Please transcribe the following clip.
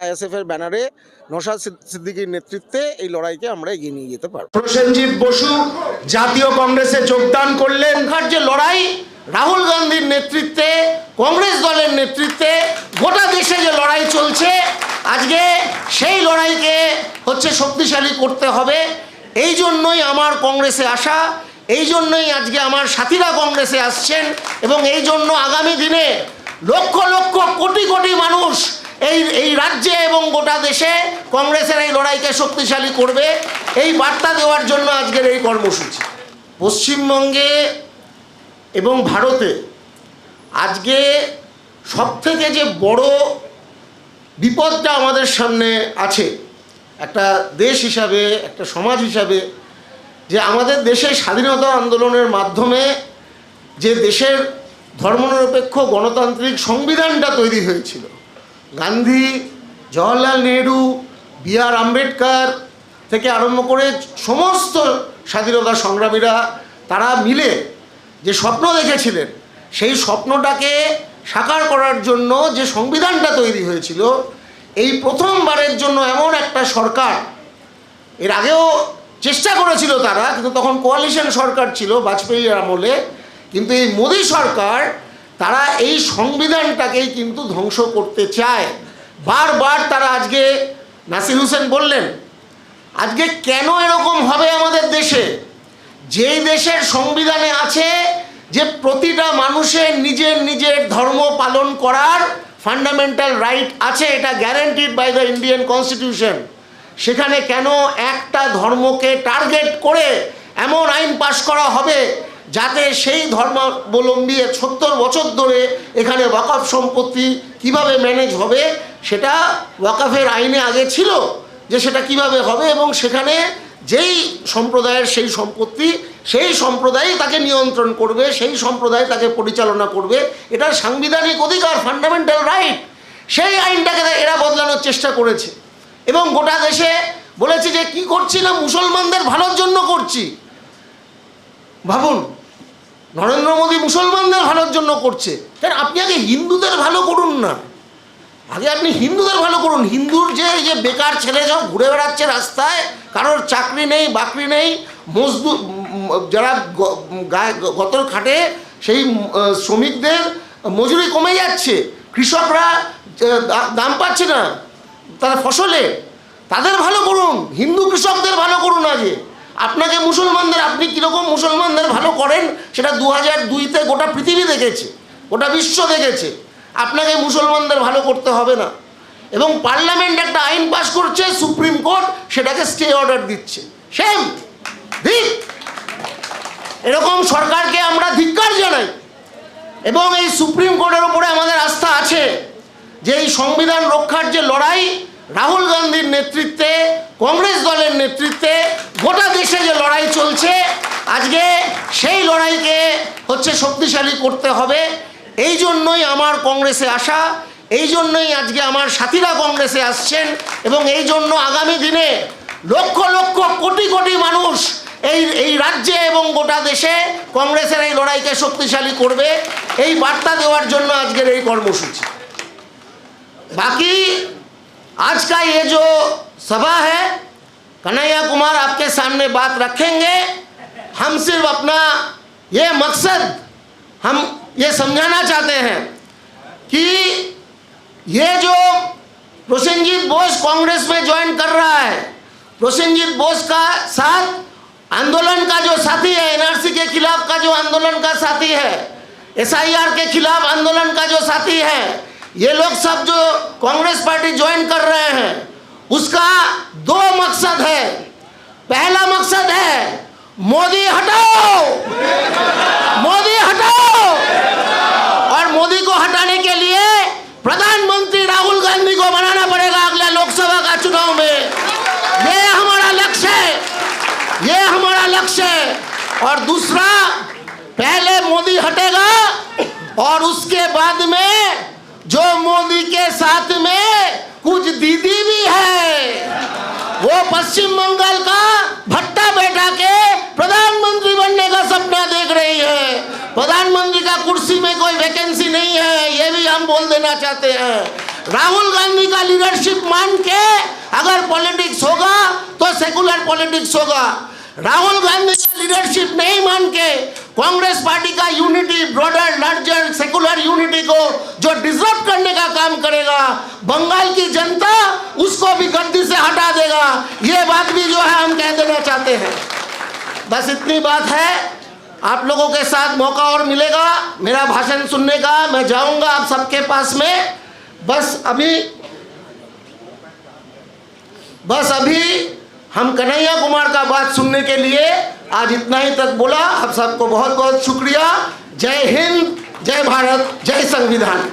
ISF এর ব্যানারে নশাদ সিদ- সিদ্দিকীর নেতৃত্বে এই লড়াইকে আমরা এগিয়ে নিয়ে যেতে পারব। প্রসেনজিৎ বসু জাতীয় কংগ্রেসে যোগদান করলেন। যে লড়াই, রাহুল গান্ধীর নেতৃত্বে, কংগ্রেস দলের নেতৃত্বে, গোটা দেশে যে লড়াই চলছে, আজকে সেই লড়াইকে হচ্ছে শক্তিশালী করতে হবে। এই জন্যই আমার কংগ্রেসে আসা, এই জন্যই আজকে আমার সাথীরা কংগ্রেসে আসছেন এবং এই জন্য আগামী দিনে লক্ষ লক্ষ কোটি কোটি মানুষ এই এই রাজ্যে এবং গোটা দেশে কংগ্রেসের এই লড়াইকে শক্তিশালী করবে, এই বার্তা দেওয়ার জন্য আজকের এই কর্মসূচি। পশ্চিমবঙ্গে এবং ভারতে আজকে সবথেকে যে বড় বিপদটা আমাদের সামনে আছে, একটা দেশ হিসাবে, একটা সমাজ হিসাবে, যে আমাদের দেশে স্বাধীনতা আন্দোলনের মাধ্যমে যে দেশের ধর্মনিরপেক্ষ গণতান্ত্রিক সংবিধানটা তৈরি হয়েছিল গান্ধী, জওয়াহরলাল নেহরু, বি আর আম্বেদকর থেকে আরম্ভ করে সমস্ত স্বাধীনতা সংগ্রামীরা, তারা মিলে যে স্বপ্ন দেখেছিলেন, সেই স্বপ্নটাকে সাকার করার জন্য যে সংবিধানটা তৈরি হয়েছিল, এই প্রথমবারের জন্য এমন একটা সরকার, এর আগেও চেষ্টা করেছিল তারা, কিন্তু তখন কোয়ালিশন সরকার ছিল বাজপেয়ীর আমলে, কিন্তু এই মোদী সরকার তারা এই সংবিধানটাকেই কিন্তু ধ্বংস করতে চায়। বারবার তারা আজকে নাসির হোসেন বললেন, আজকে কেন এরকম হবে আমাদের দেশে? যেই দেশের সংবিধানে আছে যে প্রতিটা মানুষের নিজের নিজের ধর্ম পালন করার ফান্ডামেন্টাল রাইট আছে, এটা guaranteed by the Indian constitution সেখানে কেন একটা ধর্মকে টার্গেট করে এমন আইন পাশ করা হবে? যাতে সেই ধর্মাবলম্বী সত্তর বছর ধরে এখানে ওয়াকফ সম্পত্তি কীভাবে ম্যানেজ হবে, সেটা ওয়াকফের আইনে আগে ছিল যে সেটা কীভাবে হবে এবং সেখানে যেই সম্প্রদায়ের সেই সম্পত্তি, সেই সম্প্রদায় তাকে নিয়ন্ত্রণ করবে, সেই সম্প্রদায় তাকে পরিচালনা করবে। এটা সাংবিধানিক অধিকার ফান্ডামেন্টাল রাইট সেই আইনটাকে এরা বদলানোর চেষ্টা করেছে। এবং গোটা দেশে বলেছে যে, কি করছি না? মুসলমানদের ভালোর জন্য করছি। ভাবুন নরেন্দ্র মোদী মুসলমানদের ভালোর জন্য করছে। কেন? আপনি আগে হিন্দুদের ভালো করুন না। আগে আপনি হিন্দুদের ভালো করুন। হিন্দুর যে যে বেকার ছেলে সব ঘুরে বেড়াচ্ছে রাস্তায়, কারোর চাকরি নেই, বাকরি নেই, মজদুর যারা গতর খাটে, সেই শ্রমিকদের মজুরি কমে যাচ্ছে। কৃষকরা দাম পাচ্ছে না। তারা ফসলে। তাদের ভালো করুন। হিন্দু কৃষকদের ভালো করুন আগে। আপনাকে মুসলমানদের, আপনি কীরকম মুসলমানদের ভালো করেন? সেটা দু হাজার দুইতে গোটা পৃথিবী দেখেছে, গোটা বিশ্ব দেখেছে। আপনাকে মুসলমানদের ভালো করতে হবে না। এবং পার্লামেন্ট একটা আইন পাস করছে, সুপ্রিম কোর্ট সেটাকে স্টে অর্ডার দিচ্ছে। সেম, ঠিক। এরকম সরকারকে আমরা ধিক্কার জানাই। এবং এই সুপ্রিম কোর্টের ওপরে আমাদের আস্থা আছে যে এই সংবিধান রক্ষার যে লড়াই, রাহুল গান্ধীর নেতৃত্বে, কংগ্রেস দলের নেতৃত্বে, গোটা দেশে যে লড়াই চলছে আজকে সেই লড়াইকে হচ্ছে শক্তিশালী করতে হবে এই জন্যই আমার কংগ্রেসে আসা এই জন্যই আজকে আমার সাথীরা কংগ্রেসে আসছেন এবং এই জন্য আগামী দিনে লক্ষ লক্ষ কোটি কোটি মানুষ এই এই রাজ্যে এবং গোটা দেশে কংগ্রেসের এই লড়াইকে শক্তিশালী করবে এই বার্তা দেওয়ার জন্য আজকের এই কর্মসূচি बाकी आज का ये जो सभा है कन्हैया कुमार आपके सामने बात रखेंगे हम सिर्फ़ अपना ये मकसद, हम ये समझाना चाहते हैं कि ये जो प्रोसेनजीत बोस कांग्रेस में ज्वाइन कर रहा है प्रोसेनजीत बोस का साथ आंदोलन का जो साथी है, एनआरसी के खिलाफ का जो आंदोलन का साथी है, एसआईआर के खिलाफ आंदोलन का जो साथी है, ये लोग सब जो कांग्रेस पार्टी ज्वाइन कर रहे हैं, उसका दो मकसद है। पहला मकसद है मोदी हटाओ। मोदी हटाओ। और मोदी को हटाने के लिए प्रधानमंत्री राहुल गांधी को बनाना पड़ेगा अगला लोकसभा का चुनाव में। ये हमारा लक्ष्य है। ये हमारा लक्ष्य है। और दूसरा, पहले मोदी हटेगा और उसके बाद में जो मोदी के साथ में कुछ दीदी भी है, वो पश्चिम बंगाल का भट्टा बैठा के प्रधानमंत्री बनने का सपना देख रही है प्रधानमंत्री का कुर्सी में कोई वैकेंसी नहीं है, ये भी हम बोल देना चाहते हैं। राहुल गांधी का लीडरशिप मान के अगर पॉलिटिक्स होगा तो सेकुलर पॉलिटिक्स होगा। राहुल गांधी का लीडरशिप नहीं मान के कांग्रेस पार्टी का unity broader larger secular unity को जो डिजर्व करने का काम करेगा, बंगाल की जनता उसको भी गद्दी से हटा देगा। ये बात भी जो है हम कह देना चाहते हैं। बस इतनी बात है। आप लोगों के साथ मौका और मिलेगा, मेरा भाषण सुनने का, मैं जाऊँगा आप सबके पास में। बस अभी बस अभी हम कन्हैया कुमार का बात सुनने के लिए आज इतना ही तक बोला। आप सबको बहुत बहुत शुक्रिया। जय हिंद, जय भारत, जय संविधान।